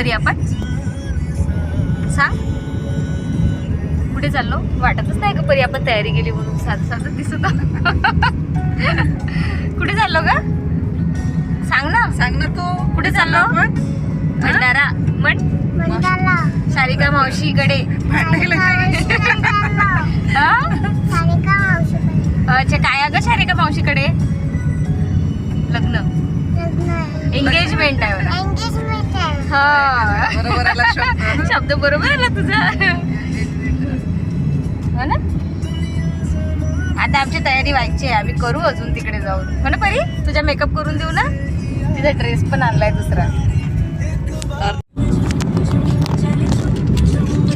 परी आपण सांग. कुठे चाललो? वाटतच नाही का परी आपण तयारी केली म्हणून? साधं साधं दिसत कुठे चाललो का सांग ना. सांग ना तू. कुठे चाललो? भंडारा. म्हण. सारिका मावशीकडे. हा? अच्छा काय अगं सारिका मावशीकडे? लग्न. एंगेजमेंट आहे. मला हा. बरोबर आला शब्द. शब्द बरोबर आला तुझा. हो ना? आता आमची तयारी व्हायची आहे. आम्ही करू अजून तिकडे जाऊन. हो ना परी? तुझा मेकअप करून देऊ ना. तिचा ड्रेस पण आणलाय दुसरा.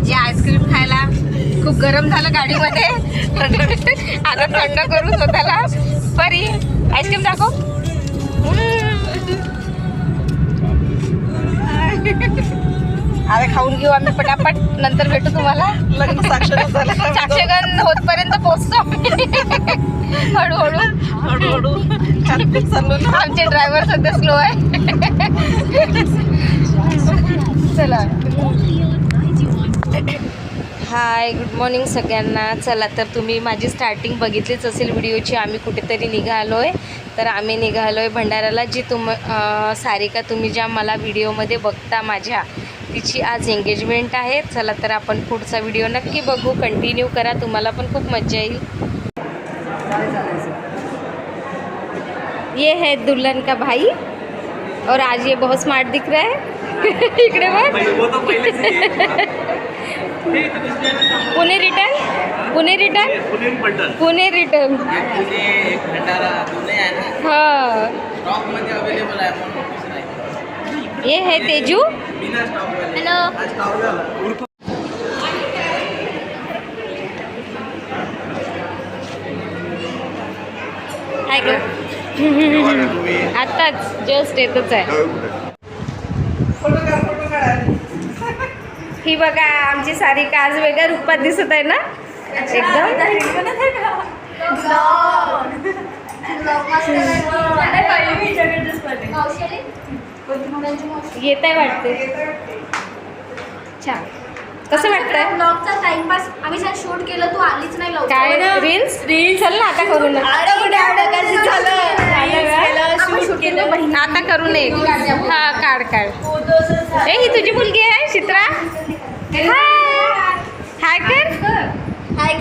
जे आईस्क्रीम खायला खूप गरम झालं गाडीमध्ये. आता थंड करू स्वतःला. परी आईस्क्रीम दाखव. आता खाऊन घेऊ आम्ही पटापट. नंतर भेटू तुम्हाला. लग्न साक्षर साक्षगण होतपर्यंत पोहोचतो. हळूहळू. हळूहळू. आमचे ड्रायव्हर सध्या स्लो आहे. चला. हाय गुड मॉर्निंग सगळ्यांना. चला तर तुम्ही माझी स्टार्टिंग बघितलीच असेल व्हिडिओची आम्ही कुठेतरी निघालो आहे तर आम्ही निघालो आहे भंडाऱ्याला जी तुम सारिका तुम्ही ज्या मला व्हिडिओमध्ये बघता माझ्या. तिची आज एंगेजमेंट आहे. चला तर आपण पुढचा व्हिडिओ नक्की बघू. कंटिन्यू करा. तुम्हाला पण खूप मजा येईल. ये है दुल्हन का भाई. और आज ये बहुत स्मार्ट दिख रहा है. इकडे बघ. Pune return Pune return Pune return हाँ. ये है तेजू? आत्ताच जस्ट येतच आहे. ही बघा आमची सारिका आज वेगळ्या रूपात दिसत आहे ना? एकदम. येत आहे वाटते. छान कसं वाटतंय? ब्लॉगचा टाइमपास आम्ही जर शूट केलं तू आलीच नाही लवकर. काय रील्स रील्स चल ना आता करू ना आता करू नये हा काढ काढ. ए ही तुझी मुलगी आहे चित्रा. हाय कर. हाय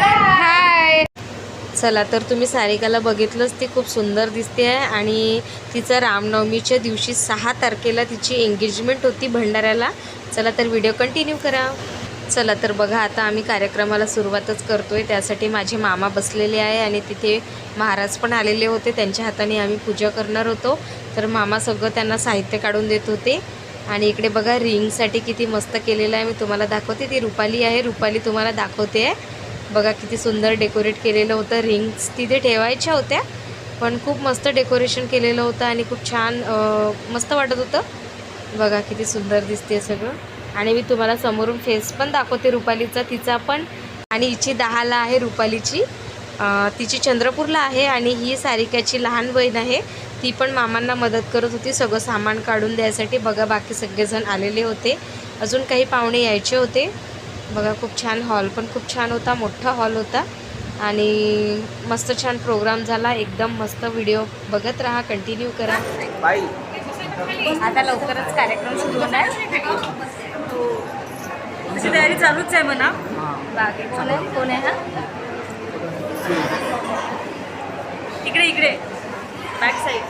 चला तर तुम्ही सारिकाला बघितलंच ती खूप सुंदर दिसते आहे. आणि तिचं रामनवमीच्या दिवशी सहा तारखेला तिची एंगेजमेंट होती भंडाऱ्याला. चला तर व्हिडिओ कंटिन्यू करा. चला तर बघा आता आम्ही कार्यक्रमाला सुरुवातच करतो आहे त्यासाठी माझे मामा बसलेले आहे आणि तिथे महाराज पण आलेले होते. त्यांच्या हाताने आम्ही पूजा करणार होतो. तर मामा सगळं त्यांना साहित्य काढून देत होते. आणि इकडे बघा रिंगसाठी किती मस्त केलेलं आहे. मी तुम्हाला दाखवते. ती रुपाली आहे. रुपाली तुम्हाला दाखवते. आहे बघा किती सुंदर डेकोरेट केलेलं होतं. रिंग्स तिथे ठेवायच्या होत्या पण खूप मस्त डेकोरेशन केलेलं होतं आणि खूप छान मस्त वाटत होतं. बघा किती सुंदर दिसते सगळं. आणि मी तुम्हाला समोरून फेस पण दाखवते रुपालीचा तिचा पण. आणि हिची दहाला आहे रुपालीची. तिची चंद्रपूरला आहे आणि ही सारिकाची लहान बहीण आहे. ती पण मामांना मदत करत होती सगळं सामान काढून द्यायसाठी. बघा बाकी सगळेजण आलेले होते. अजून काही पाहुणे यायचे होते. बघा खूप छान हॉल पण खूप छान होता मोठा हॉल होता. आणि मस्त छान प्रोग्राम झाला. एकदम मस्त व्हिडिओ बघत राहा कंटिन्यू करा. आता लवकरच कार्यक्रम सुरू होणार. अशी तयारी चालूच आहे म्हणा. बाकी कोण आहे? कोण आहे हा? इकडे इकडे. बॅक साईड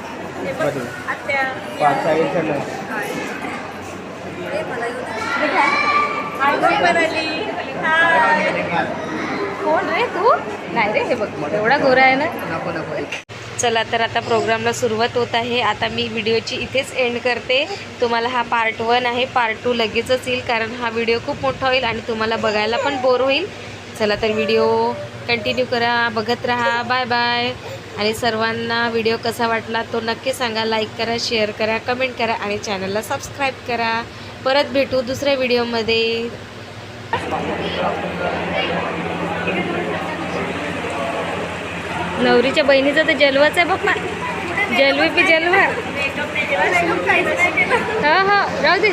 आत्या. हाय. कोण रे तू? नाही रे हे बघ एवढा गोरा आहे ना? चला तर आता प्रोग्रामला सुरुवात होत आहे. आता मी व्हिडिओची इथेच एंड करते. तुम्हाला हा पार्ट वन आहे. पार्ट टू लगेचच येईल कारण हा व्हिडिओ खूप मोठा होईल आणि तुम्हाला बघायला पण बोर होईल. चला तर व्हिडिओ कंटिन्यू करा बघत राहा. बाय बाय आणि सर्वांना व्हिडिओ कसा वाटला तो नक्की सांगा. लाईक करा शेअर करा कमेंट करा आणि चॅनलला सबस्क्राईब करा. परत भेटू दुसऱ्या व्हिडिओमध्ये नवरीच्या बहिणीचा तर जलवाच आहे बाप्पा जलवी पी जलवा. हा हा. राहू दे.